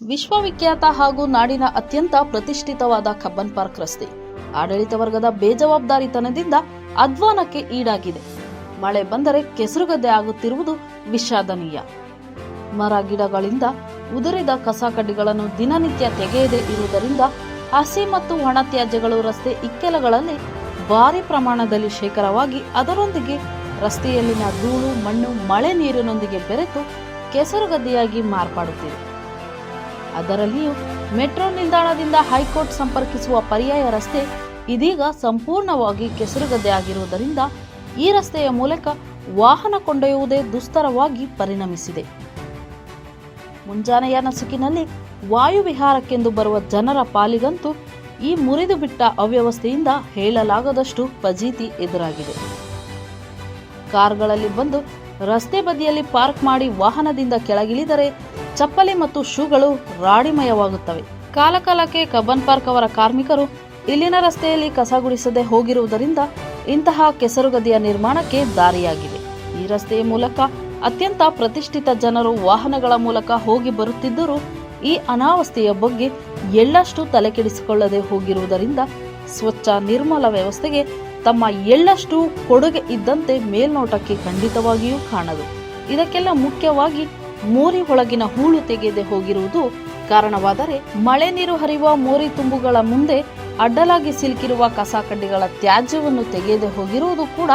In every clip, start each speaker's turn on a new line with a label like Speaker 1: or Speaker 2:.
Speaker 1: ವಿಶ್ವವಿಖ್ಯಾತ ಹಾಗೂ ನಾಡಿನ ಅತ್ಯಂತ ಪ್ರತಿಷ್ಠಿತವಾದ ಕಬ್ಬನ್ ಪಾರ್ಕ್ ರಸ್ತೆ. ಆಡಳಿತ ವರ್ಗದ ಬೇಜವಾಬ್ದಾರಿತನದಿಂದ ಅಧ್ವಾನಕ್ಕೆ ಈಡಾಗಿದೆ. ಮಳೆ ಬಂದರೆ ಕೆಸರುಗದ್ದೆ ಆಗುತ್ತಿರುವುದು ವಿಷಾದನೀಯ. ಮರ ಗಿಡಗಳಿಂದ ಉದುರಿದ ಕಸ ಕಡ್ಡಿಗಳನ್ನು ದಿನನಿತ್ಯ ತೆಗೆಯದೇ ಇರುವುದರಿಂದ ಹಸಿ ಮತ್ತು ಒಣ ತ್ಯಾಜ್ಯಗಳು ರಸ್ತೆ ಇಕ್ಕೆಲಗಳಲ್ಲಿ ಭಾರಿ ಪ್ರಮಾಣದಲ್ಲಿ ಶೇಖರವಾಗಿ ಅದರೊಂದಿಗೆ ರಸ್ತೆಯಲ್ಲಿನ ಧೂಳು, ಮಣ್ಣು, ಮಳೆ ನೀರಿನೊಂದಿಗೆ ಬೆರೆತು ಕೆಸರುಗದ್ದೆಯಾಗಿ ಮಾರ್ಪಾಡುತ್ತಿದೆ. ಅದರಲ್ಲಿಯೂ ಮೆಟ್ರೋ ನಿಲ್ದಾಣದಿಂದ ಹೈಕೋರ್ಟ್ ಸಂಪರ್ಕಿಸುವ ಪರ್ಯಾಯ ರಸ್ತೆ ಇದೀಗ ಸಂಪೂರ್ಣವಾಗಿ ಕೆಸರುಗದ್ದೆ ಆಗಿರುವುದರಿಂದ ಈ ರಸ್ತೆಯ ಮೂಲಕ ವಾಹನ ಕೊಂಡೊಯ್ಯುವುದೇ ದುಸ್ತರವಾಗಿ ಪರಿಣಮಿಸಿದೆ. ಮುಂಜಾನೆಯ ನಸುಕಿನಲ್ಲಿ ವಾಯುವಿಹಾರಕ್ಕೆಂದು ಬರುವ ಜನರ ಪಾಲಿಗಂತೂ ಈ ಮುರಿದು ಬಿಟ್ಟ ಅವ್ಯವಸ್ಥೆಯಿಂದ ಹೇಳಲಾಗದಷ್ಟು ಫಜೀತಿ ಎದುರಾಗಿದೆ. ಕಾರ್ಗಳಲ್ಲಿ ಬಂದು ರಸ್ತೆ ಬದಿಯಲ್ಲಿ ಪಾರ್ಕ್ ಮಾಡಿ ವಾಹನದಿಂದ ಕೆಳಗಿಳಿದರೆ ಚಪ್ಪಲಿ ಮತ್ತು ಶೂಗಳು ರಾಡಿಮಯವಾಗುತ್ತವೆ. ಕಾಲಕಾಲಕ್ಕೆ ಕಬ್ಬನ್ ಪಾರ್ಕ್ ಅವರ ಕಾರ್ಮಿಕರು ಇಲ್ಲಿನ ರಸ್ತೆಯಲ್ಲಿ ಕಸ ಗುಡಿಸದೆ ಹೋಗಿರುವುದರಿಂದ ಇಂತಹ ಕೆಸರುಗದಿಯ ನಿರ್ಮಾಣಕ್ಕೆ ದಾರಿಯಾಗಿದೆ. ಈ ರಸ್ತೆಯ ಮೂಲಕ ಅತ್ಯಂತ ಪ್ರತಿಷ್ಠಿತ ಜನರು ವಾಹನಗಳ ಮೂಲಕ ಹೋಗಿ ಬರುತ್ತಿದ್ದರೂ ಈ ಅನಾವಸ್ಥೆಯ ಬಗ್ಗೆ ಎಳ್ಳಷ್ಟು ತಲೆಕೆಡಿಸಿಕೊಳ್ಳದೆ ಹೋಗಿರುವುದರಿಂದ ಸ್ವಚ್ಛ ನಿರ್ಮಲ ವ್ಯವಸ್ಥೆಗೆ ತಮ್ಮ ಎಳ್ಳಷ್ಟು ಕೊಡುಗೆ ಇದ್ದಂತೆ ಮೇಲ್ನೋಟಕ್ಕೆ ಖಂಡಿತವಾಗಿಯೂ ಕಾಣದು. ಇದಕ್ಕೆಲ್ಲ ಮುಖ್ಯವಾಗಿ ಮೋರಿ ಒಳಗಿನ ಹೂಳು ತೆಗೆದೆ ಹೋಗಿರುವುದು ಕಾರಣವಾದರೆ ಮಳೆ ನೀರು ಹರಿಯುವ ಮೋರಿ ತುಂಬುಗಳ ಮುಂದೆ ಅಡ್ಡಲಾಗಿ ಸಿಲುಕಿರುವ ಕಸ ಕಡ್ಡಿಗಳ ತ್ಯಾಜ್ಯವನ್ನು ತೆಗೆಯದೆ ಹೋಗಿರುವುದು ಕೂಡ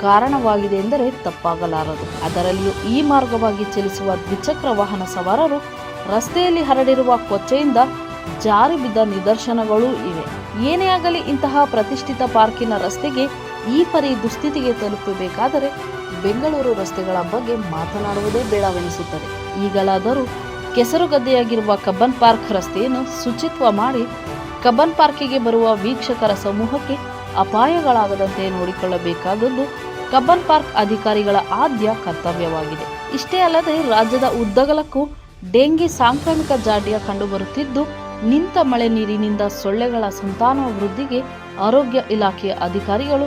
Speaker 1: ಕಾರಣವಾಗಿದೆ ಎಂದರೆ ತಪ್ಪಾಗಲಾರದು. ಅದರಲ್ಲಿಯೂ ಈ ಮಾರ್ಗವಾಗಿ ಚಲಿಸುವ ದ್ವಿಚಕ್ರ ವಾಹನ ಸವಾರರು ರಸ್ತೆಯಲ್ಲಿ ಹರಡಿರುವ ಕೊಚ್ಚೆಯಿಂದ ಜಾರಿ ಬಿದ್ದ ನಿದರ್ಶನಗಳೂ ಇವೆ. ಏನೇ ಆಗಲಿ ಇಂತಹ ಪ್ರತಿಷ್ಠಿತ ಪಾರ್ಕಿನ ರಸ್ತೆಗೆ ಈ ಪರಿ ದುಸ್ಥಿತಿಗೆ ತಲುಪಬೇಕಾದರೆ ಬೆಂಗಳೂರು ರಸ್ತೆಗಳ ಬಗ್ಗೆ ಮಾತನಾಡುವುದೇ ಬೇಡವೆನಿಸುತ್ತದೆ. ಈಗಲಾದರೂ ಕೆಸರುಗದ್ದೆಯಾಗಿರುವ ಕಬ್ಬನ್ ಪಾರ್ಕ್ ರಸ್ತೆಯನ್ನು ಶುಚಿತ್ವ ಮಾಡಿ ಕಬ್ಬನ್ ಪಾರ್ಕಿಗೆ ಬರುವ ವೀಕ್ಷಕರ ಸಮೂಹಕ್ಕೆ ಅಪಾಯಗಳಾಗದಂತೆ ನೋಡಿಕೊಳ್ಳಬೇಕಾದದ್ದು ಕಬ್ಬನ್ ಪಾರ್ಕ್ ಅಧಿಕಾರಿಗಳ ಆದ್ಯ ಕರ್ತವ್ಯವಾಗಿದೆ. ಇಷ್ಟೇ ಅಲ್ಲದೆ ರಾಜ್ಯದ ಉದ್ದಗಲಕ್ಕೂ ಡೆಂಗಿ ಸಾಂಕ್ರಾಮಿಕ ಜಾಡ್ಯ ಕಂಡುಬರುತ್ತಿದ್ದು, ನಿಂತ ಮಳೆ ನೀರಿನಿಂದ ಸೊಳ್ಳೆಗಳ ಸಂತಾನವೃದ್ಧಿಗೆ ಆರೋಗ್ಯ ಇಲಾಖೆಯ ಅಧಿಕಾರಿಗಳು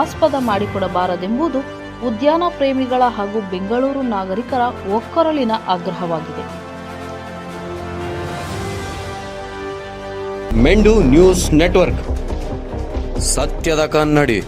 Speaker 1: ಆಸ್ಪದ ಮಾಡಿಕೊಡಬಾರದೆಂಬುದು ಉದ್ಯಾನ ಪ್ರೇಮಿಗಳ ಹಾಗೂ ಬೆಂಗಳೂರು ನಾಗರಿಕರ ಒಕ್ಕೊರಲಿನ ಆಗ್ರಹವಾಗಿದೆ.
Speaker 2: ಮೆಂಡು ನ್ಯೂಸ್ ನೆಟ್ವರ್ಕ್.
Speaker 3: ಸತ್ಯದ ಕನ್ನಡಿ.